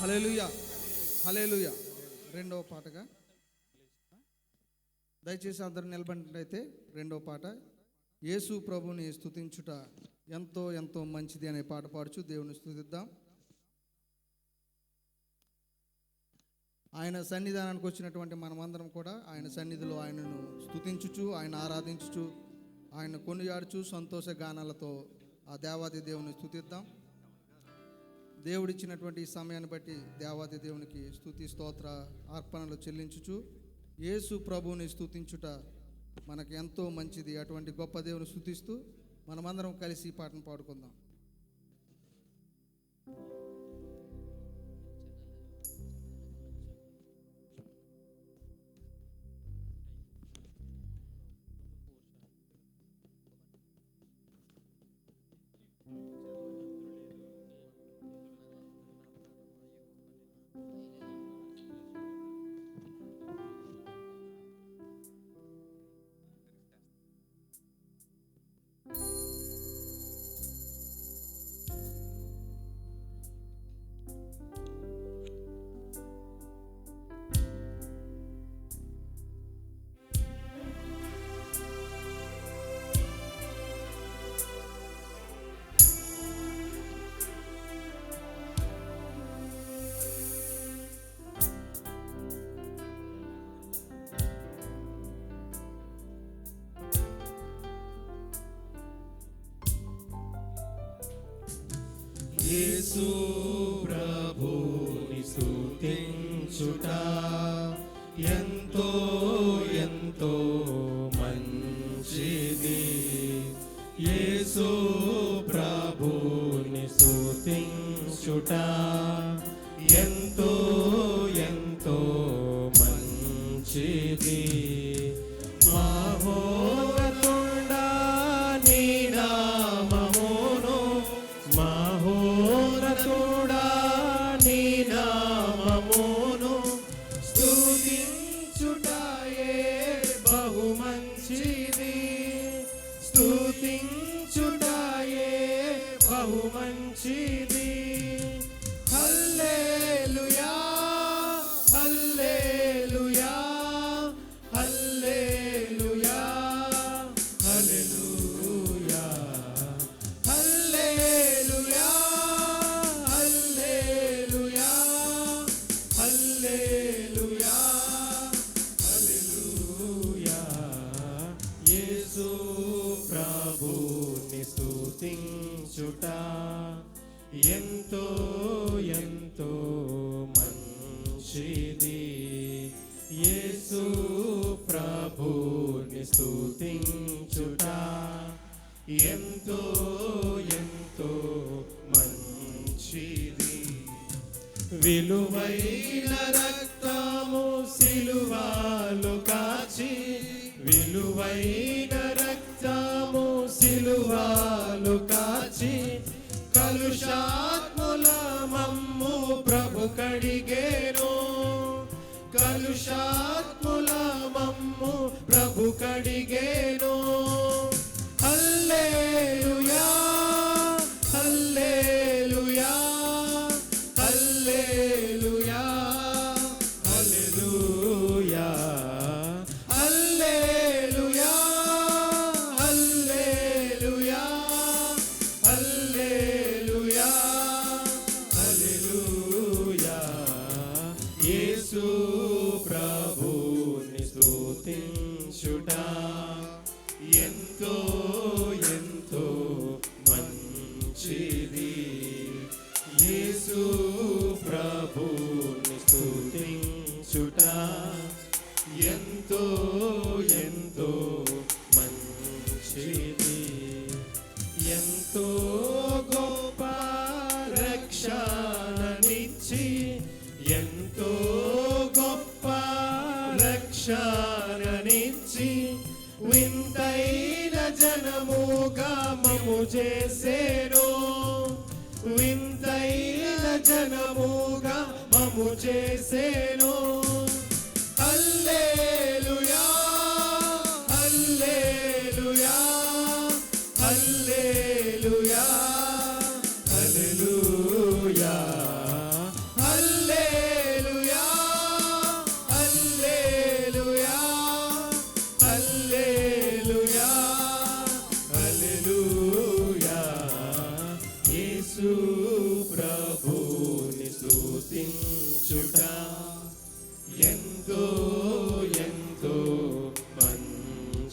Hallelujah hallelujah రెండవ పాటగా. దయచేసి అందరు నిలబడినట్లయితే రెండవ పాట. యేసు ప్రభుని స్థుతించుట ఎంతో ఎంతో మంచిది అనే పాట పాడుచు దేవుని స్థుతిద్దాం ఆయన సన్నిధానానికి వచ్చినటువంటి మనమందరం కూడా ఆయన సన్నిధిలో ఆయనను స్థుతించుచు ఆయన ఆరాధించుచు ఆయన కొనియాడుచు సంతోష గానాలతో ఆ దేవాది దేవుని స్థుతిద్దాం దేవుడిచ్చినటువంటి ఈ సమయాన్ని బట్టి దేవాది దేవునికి స్తుతి స్తోత్ర అర్పణలు చెల్లించుచు యేసు ప్రభువుని స్తుతించుట మనకు ఎంతో మంచిది. అటువంటి గొప్ప దేవుని స్థుతిస్తూ మనమందరం కలిసి ఈ పాటను పాడుకుందాం. యేసు ప్రభుని స్తుతించుట ఎంతో ఎంతో మంచిది. యేసు ప్రభుని స్తుతించుట ఎంతో ఎంతో హల్లెలూయా హల్లెలూయా హల్లెలూయా. హల్లెలూయా హల్లెలూయా హల్లెలూయా హల్లెలూయా. యేసు ప్రభుని స్తుతించుట ఎంతో ఎంతో మంచిది యేసు ప్రభుని స్తుతించుట. ఎంతో ఎంతో మంచిది. విలువైన రక్తము సిలువాలు కాచి విలువైన రక్తము సిలువాలు కాచి కలుషాత్ముల మమ్ము ప్రభు కడిగేను. కలుషాత్ముల మమ్ము ప్రభు కడిగేను. యేసు ప్రభుని స్తుతించుట ఎంతో ఎంతో మంచిది. ఎంతో గొప్ప రక్షణనిచ్చి ఎంతో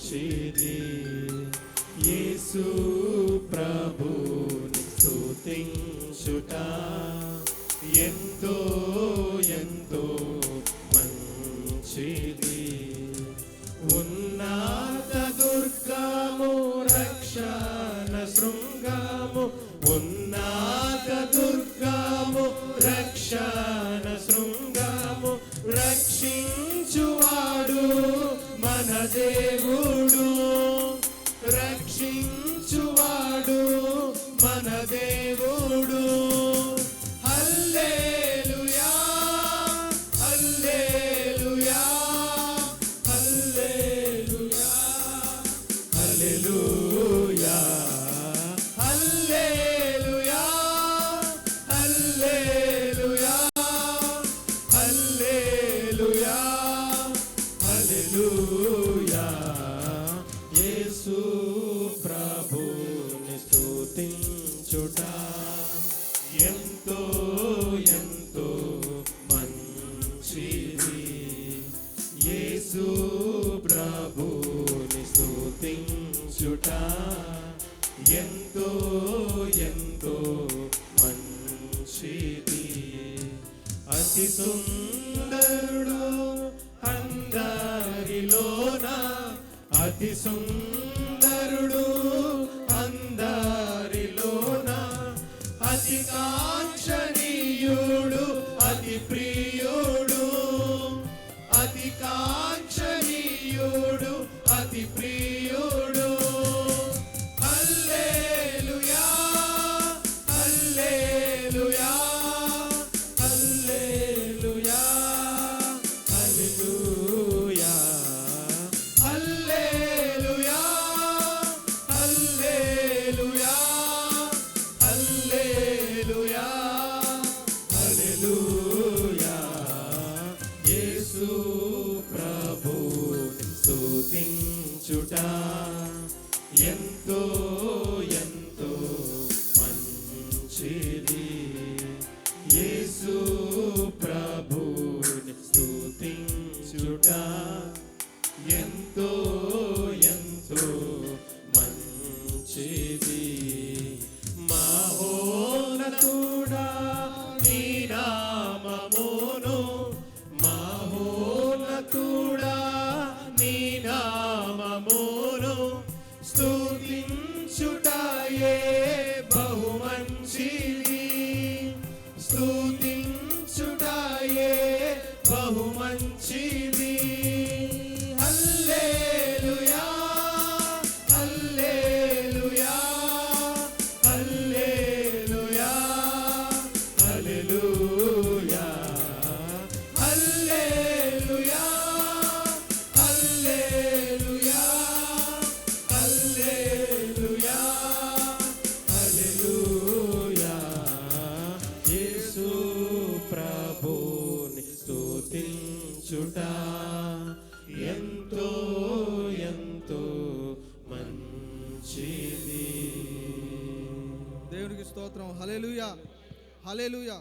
మంచిది యేసు. ದೇವೋ ఎంతో ఎంతో మంచిది. యేసు ప్రభుని స్తుతించుట ఎంతో ఎంతో మంచిది. అతి సుందరుడు అందరిలోన అతి సుందరు స్థుతించుట ఎంతో ತಾಯೇ ಬಹುಮಂಚಿ కృప ఎంతో ఎంతో మంచిది. దేవునికి స్తోత్రం. Hallelujah hallelujah